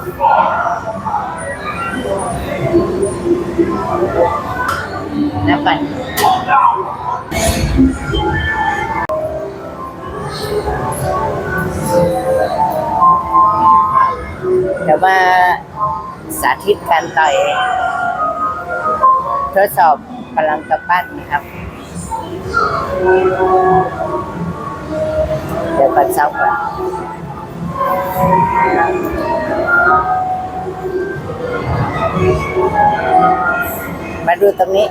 แล้วไปนเดี๋ยวมาสาธิตการต่อย ทดสอบพลังกระปั้นนะครับ เดี๋ยวกันเช้าก่อน มาดูตรงนี้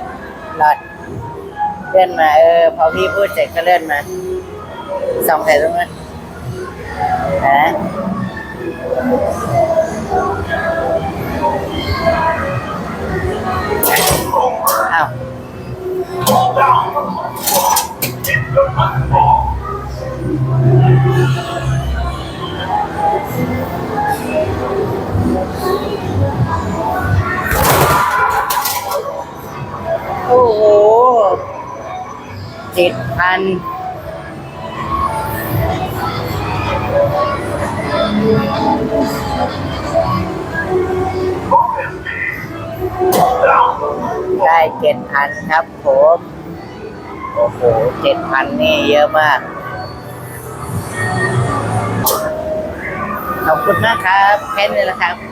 หลอดเลื่อนมา เออ พอพี่พูดเสร็จก็เลื่อนมาส่องใส่ตรงนั้นนะอ้าว จ็ดพันได้เจ็ดพันครับผม โอ้โหเจ็ดพันนี่เยอะมาก ขอบคุณมากครับ แค่นี้แหละครับ